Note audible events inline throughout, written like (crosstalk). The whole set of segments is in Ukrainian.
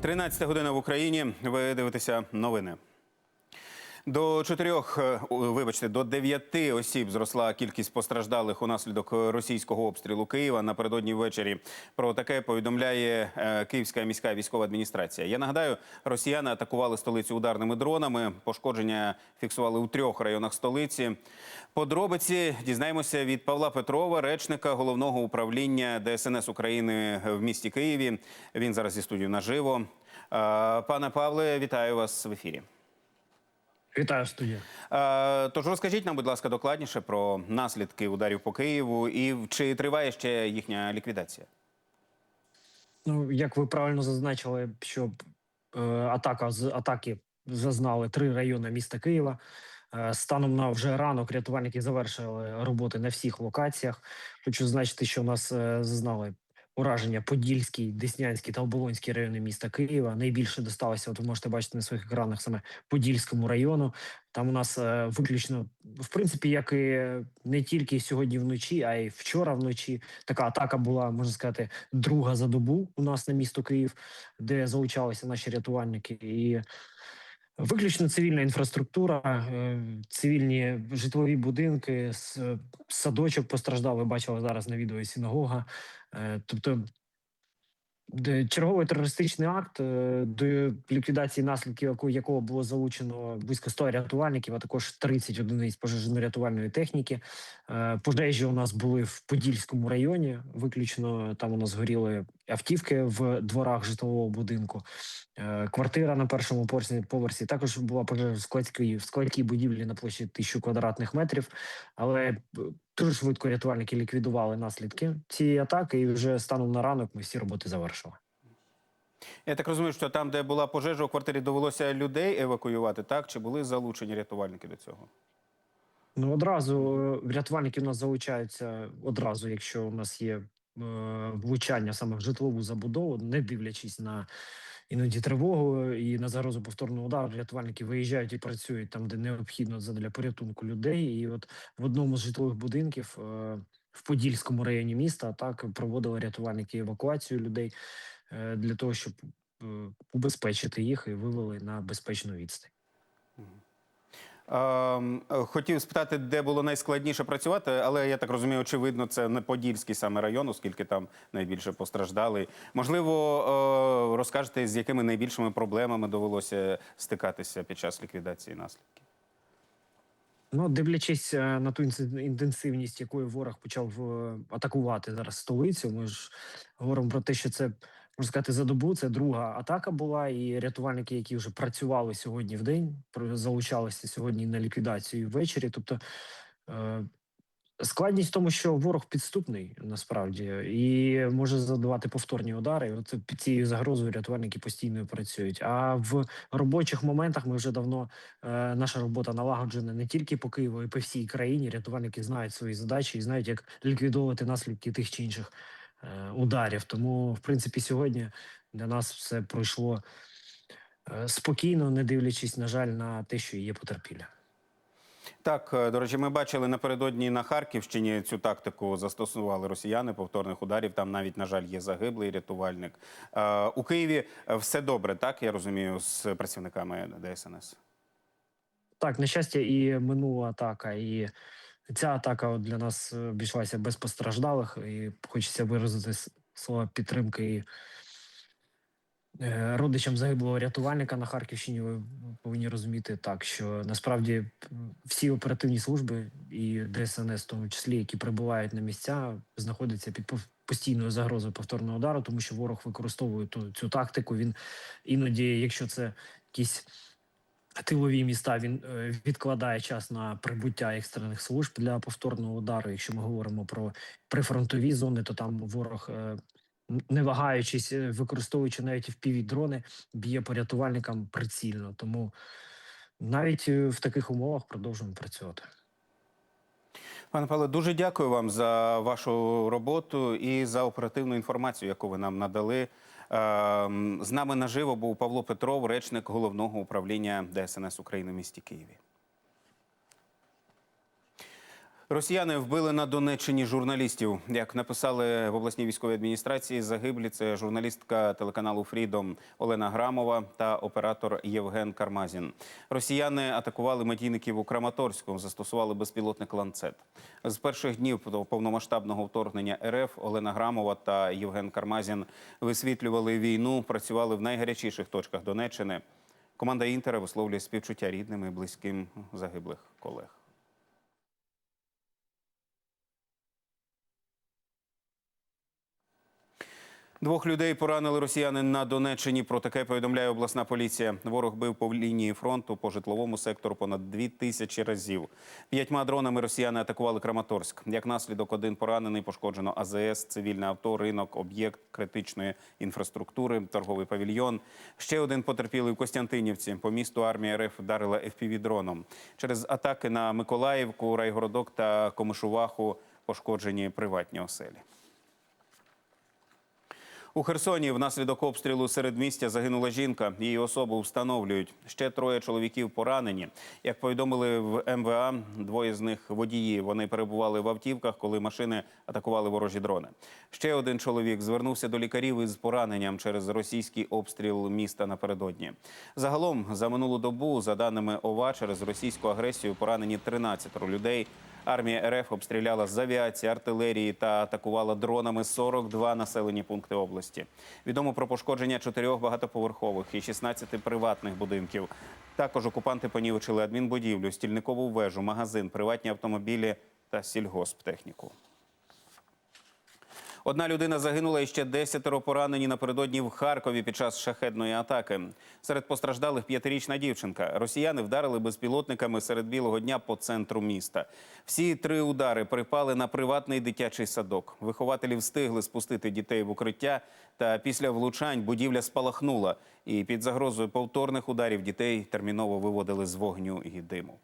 13 година в Україні. Ви дивитеся новини. До чотирьох, е, вибачте, до дев'яти осіб зросла кількість постраждалих унаслідок російського обстрілу Києва напередодні ввечері. Про таке повідомляє е, Київська міська військова адміністрація. Я нагадаю, росіяни атакували столицю ударними дронами. Пошкодження фіксували у трьох районах столиці. Подробиці дізнаємося від Павла Петрова, речника головного управління ДСНС України в місті Києві. Він зараз зі студією наживо. Е, Пане Павле, вітаю вас в ефірі. Вітаю студія. Е, Тож розкажіть нам, будь ласка, докладніше про наслідки ударів по Києву і чи триває ще їхня ліквідація? Ну як ви правильно зазначили, що е, атака з атаки зазнали три райони міста Києва. Е, станом на вже ранок рятувальники завершили роботи на всіх локаціях. Хочу зазначити, що у нас е, зазнали ураження Подільський, Деснянський та Оболонський райони міста Києва. Найбільше досталося, от ви можете бачити на своїх екранах саме Подільському району. Там у нас е, виключно, в принципі, як і не тільки сьогодні вночі, а й вчора вночі. Така атака була, можна сказати, друга за добу у нас на місто Київ, де залучалися наші рятувальники і. Виключно цивільна інфраструктура, е, цивільні житлові будинки, садочок постраждав. Ви бачили зараз на відео і синагога. Е, Тобто черговий терористичний акт, е, до ліквідації наслідків якого було залучено близько 100 рятувальників, а також 30 одиниць пожежно-рятувальної техніки. Е, Пожежі у нас були в Подільському районі. Виключно там у нас горіли автівки в дворах житлового будинку. Е, Квартира на першому поверсі, також була пожежа в складській, в складській будівлі на площі тисячу квадратних метрів. Але е, дуже швидко рятувальники ліквідували наслідки цієї атаки, і вже станом на ранок ми всі роботи завершили. Я так розумію, що там, де була пожежа у квартирі, довелося людей евакуювати, так? Чи були залучені рятувальники до цього? Ну одразу е, рятувальники у нас залучаються одразу, якщо у нас є влучання саме в житлову забудову, не дивлячись на іноді тривогу і на загрозу повторного удару, рятувальники виїжджають і працюють там, де необхідно для порятунку людей. І от в одному з житлових будинків е, в Подільському районі міста так проводили рятувальники евакуацію людей е, для того, щоб е, убезпечити їх і вивели на безпечну відстань. Ем, Хотів спитати, де було найскладніше працювати, але я так розумію, очевидно, це не Подільський саме район, оскільки там найбільше постраждали. Можливо, е, розкажете, з якими найбільшими проблемами довелося стикатися під час ліквідації наслідків? Ну, дивлячись е, на ту інтенсивність, якою ворог почав е, атакувати зараз столицю, ми ж говоримо про те, що це можна сказати за добу. Це друга атака була, і рятувальники, які вже працювали сьогодні в день, залучалися сьогодні на ліквідацію ввечері. Тобто е, складність в тому, що ворог підступний насправді і може задавати повторні удари. От під цією загрозою рятувальники постійно працюють. А в робочих моментах ми вже давно е, наша робота налагоджена не тільки по Києву, і по всій країні. Рятувальники знають свої задачі і знають, як ліквідовувати наслідки тих чи інших ударів. Тому, в принципі, сьогодні для нас все пройшло е, спокійно, не дивлячись, на жаль, на те, що є потерпілля. Так, е, до речі, ми бачили напередодні на Харківщині цю тактику застосували росіяни повторних ударів. Там навіть, на жаль, є загиблий рятувальник. Е, У Києві е, все добре, так я розумію, з працівниками ДСНС. Так, на щастя, і минула атака, і ця атака для нас е, обійшлася без постраждалих. І хочеться виразити слова підтримки і е, родичам загиблого рятувальника на Харківщині. Ви повинні розуміти так, що насправді всі оперативні служби і ДСНС, в тому числі, які прибувають на місця, знаходяться під постійною загрозою повторного удару, тому що ворог використовує ту цю тактику. Він іноді, якщо це якісь тилові міста він е, відкладає час на прибуття екстрених служб для повторного удару. Якщо ми говоримо про прифронтові зони, то там ворог, е, не вагаючись, е, використовуючи навіть впіві дрони, б'є по рятувальникам прицільно. Тому навіть в таких умовах продовжуємо працювати. Пане Павле, дуже дякую вам за вашу роботу і за оперативну інформацію, яку ви нам надали. Ем, З нами наживо був Павло Петров, речник головного управління ДСНС України в місті Києві. Росіяни вбили на Донеччині журналістів. Як написали в обласній військовій адміністрації, загиблі це журналістка телеканалу Фрідом Олена Грамова та оператор Євген Кармазін. Росіяни атакували медійників у Краматорську, застосували безпілотник ланцет. З перших днів повномасштабного вторгнення РФ Олена Грамова та Євген Кармазін висвітлювали війну, працювали в найгарячіших точках Донеччини. Команда Інтера висловлює співчуття рідним і близьким загиблих колег. Двох людей поранили росіяни на Донеччині. Про таке повідомляє обласна поліція. Ворог бив по лінії фронту по житловому сектору понад дві тисячі разів. П'ятьма дронами росіяни атакували Краматорськ. Як наслідок, один поранений пошкоджено АЗС, цивільне авто, ринок, об'єкт критичної інфраструктури, торговий павільйон. Ще один потерпілий в Костянтинівці. По місту армія РФ вдарила ФПВ-дроном. Через атаки на Миколаївку, Райгородок та Комишуваху пошкоджені приватні оселі. У Херсоні внаслідок обстрілу середмістя загинула жінка. Її особу встановлюють. Ще троє чоловіків поранені. Як повідомили в МВА, двоє з них водії. Вони перебували в автівках, коли машини атакували ворожі дрони. Ще один чоловік звернувся до лікарів із пораненням через російський обстріл міста напередодні. Загалом за минулу добу, за даними ОВА, через російську агресію поранені 13 людей. Армія РФ обстріляла з авіації, артилерії та атакувала дронами 42 населені пункти області. Відомо про пошкодження чотирьох багатоповерхових і 16 приватних будинків. Також окупанти понівечили адмінбудівлю, стільникову вежу, магазин, приватні автомобілі та сільгосптехніку. Одна людина загинула і ще десятеро поранені напередодні в Харкові під час шахедної атаки. Серед постраждалих п'ятирічна дівчинка. Росіяни вдарили безпілотниками серед білого дня по центру міста. Всі три удари припали на приватний дитячий садок. Вихователі встигли спустити дітей в укриття. Та після влучань будівля спалахнула. І під загрозою повторних ударів дітей терміново виводили з вогню і диму.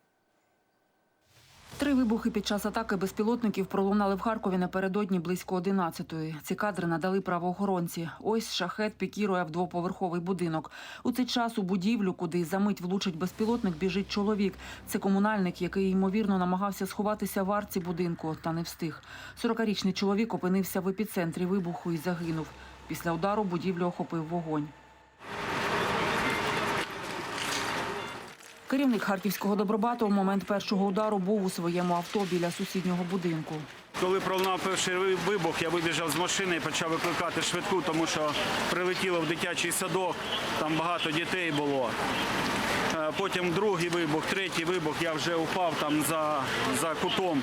Три вибухи під час атаки безпілотників пролунали в Харкові напередодні близько 11-ї. Ці кадри надали правоохоронці. Ось шахет пікірує в двоповерховий будинок. У цей час у будівлю, куди за мить влучить безпілотник, біжить чоловік. Це комунальник, який ймовірно намагався сховатися в арці будинку, та не встиг. 40-річний чоловік опинився в епіцентрі вибуху і загинув. Після удару будівлю охопив вогонь. Керівник харківського добробату у момент першого удару був у своєму авто біля сусіднього будинку. Коли пролунав перший вибух, я вибіжав з машини і почав викликати швидку, тому що прилетіло в дитячий садок, там багато дітей було. Е, Потім другий вибух, третій вибух, я вже упав там за, за кутом.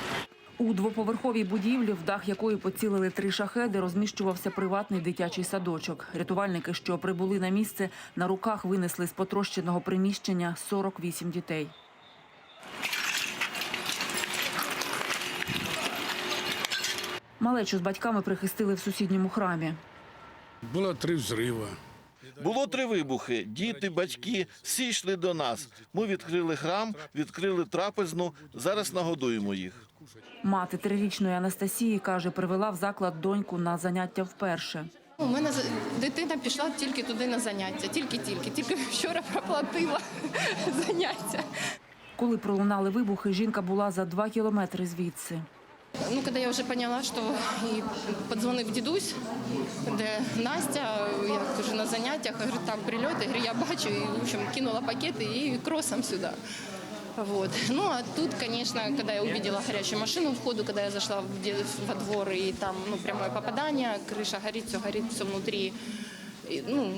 У двоповерховій будівлі, в дах якої поцілили три шахеди, розміщувався приватний дитячий садочок. Рятувальники, що прибули на місце, на руках винесли з потрощеного приміщення 48 дітей. Малечу з батьками прихистили в сусідньому храмі. Було три взрива. Було три вибухи. Діти, батьки всі йшли до нас. Ми відкрили храм, відкрили трапезну. Зараз нагодуємо їх. Мати трирічної Анастасії каже, привела в заклад доньку на заняття вперше. У мене дитина пішла тільки туди на заняття, тільки-тільки. Тільки (laughs) вчора проплатила (laughs) заняття. Коли пролунали вибухи, жінка була за два кілометри звідси. Ну, коли я вже поняла, що і подзвонив дідусь, де Настя, я кажу, на заняттях, я говорю, там прильоти, я я бачу, і, в общем, кинула пакети і кросом сюди. Вот. (laughs) Ну, а тут, конечно, когда я увидела горящую машину в входу, когда я зашла в де- во двор, и там, ну, прямое попадание, крыша горит, все горит, все внутри. И, ну,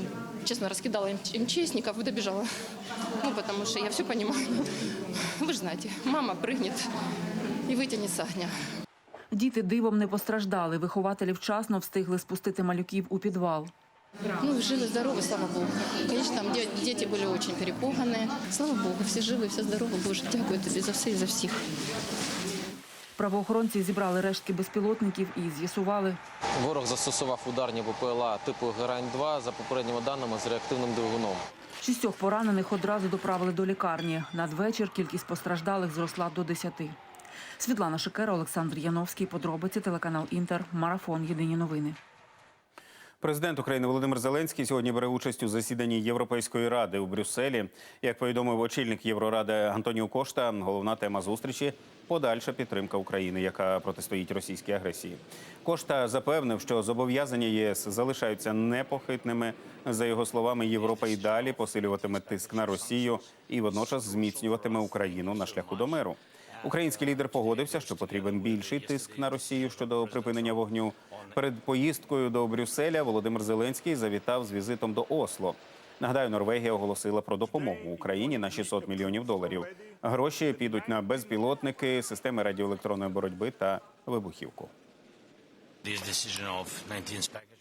честно, раскидала МЧ- МЧСников и добежала. (laughs) Ну, потому что я все понимаю. (laughs) Вы же знаете, мама прыгнет и вытянет с огня. Діти дивом не постраждали. Вихователі вчасно встигли спустити малюків у підвал. Ну, живы, здоровы, слава Богу. Конечно, там де- дети были очень перепуганы. Слава Богу, все живы, все здоровы. Боже, дякую тобі за все і за всіх. Правоохоронці зібрали рештки безпілотників і з'ясували, Ворог застосував ударні БПЛА типу Герань-2 за попередніми даними з реактивним двигуном. шістьох поранених одразу доправили до лікарні. Надвечір кількість постраждалих зросла до десяти. Світлана Шикера, Олександр Яновський. Подробиці телеканал Інтер. Марафон. Єдині новини. Президент України Володимир Зеленський сьогодні бере участь у засіданні Європейської ради у Брюсселі. Як повідомив очільник Євроради Антоніо Кошта, головна тема зустрічі подальша підтримка України, яка протистоїть російській агресії. Кошта запевнив, що зобов'язання ЄС залишаються непохитними. За його словами, Європа і далі посилюватиме тиск на Росію і водночас зміцнюватиме Україну на шляху до миру. Український лідер погодився, що потрібен більший тиск на Росію щодо припинення вогню. Перед поїздкою до Брюсселя Володимир Зеленський завітав з візитом до Осло. Нагадаю, Норвегія оголосила про допомогу Україні на 600 мільйонів доларів. Гроші підуть на безпілотники, системи радіоелектронної боротьби та вибухівку.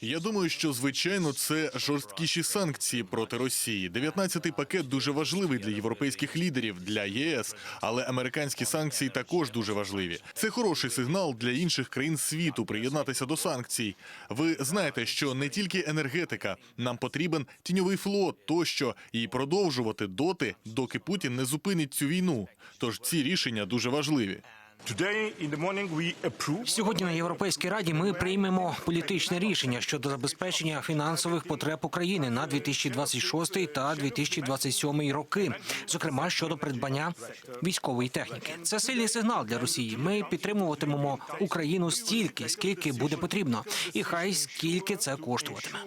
Я думаю, що звичайно це жорсткіші санкції проти Росії. 19-й пакет дуже важливий для європейських лідерів, для ЄС, але американські санкції також дуже важливі. Це хороший сигнал для інших країн світу приєднатися до санкцій. Ви знаєте, що не тільки енергетика, нам потрібен тіньовий флот тощо і продовжувати доти, доки Путін не зупинить цю війну. Тож ці рішення дуже важливі. Сьогодні на Європейській раді ми приймемо політичне рішення щодо забезпечення фінансових потреб України на 2026 та 2027 роки, зокрема щодо придбання військової техніки. Це сильний сигнал для Росії. Ми підтримуватимемо Україну стільки, скільки буде потрібно, і хай скільки це коштуватиме.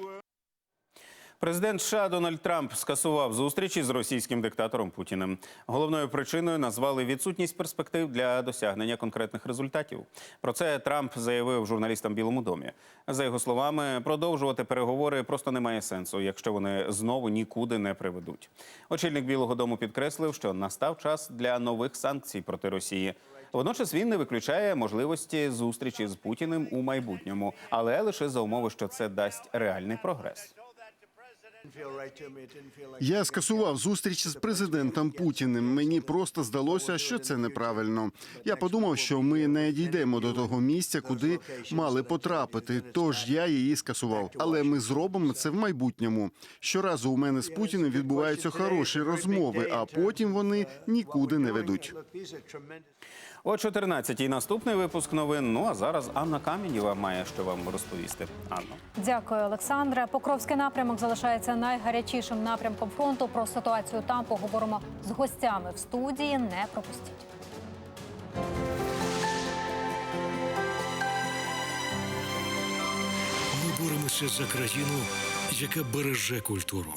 Президент США Дональд Трамп скасував зустрічі з російським диктатором Путіним. Головною причиною назвали відсутність перспектив для досягнення конкретних результатів. Про це Трамп заявив журналістам Білому домі. За його словами, продовжувати переговори просто немає сенсу, якщо вони знову нікуди не приведуть. Очільник Білого Дому підкреслив, що настав час для нових санкцій проти Росії. Водночас він не виключає можливості зустрічі з Путіним у майбутньому, але лише за умови, що це дасть реальний прогрес. Я скасував зустріч з президентом Путіним. Мені просто здалося, що це неправильно. Я подумав, що ми не дійдемо до того місця, куди мали потрапити. Тож я її скасував. Але ми зробимо це в майбутньому. Щоразу у мене з Путіним відбуваються хороші розмови, а потім вони нікуди не ведуть. О 14-й наступний випуск новин. Ну а зараз Анна Камінєва має що вам розповісти. Анна. Дякую, Олександре. Покровський напрямок залишається найгарячішим напрямком фронту. Про ситуацію там поговоримо з гостями в студії. Не пропустіть. Ми боремося за країну, яка береже культуру.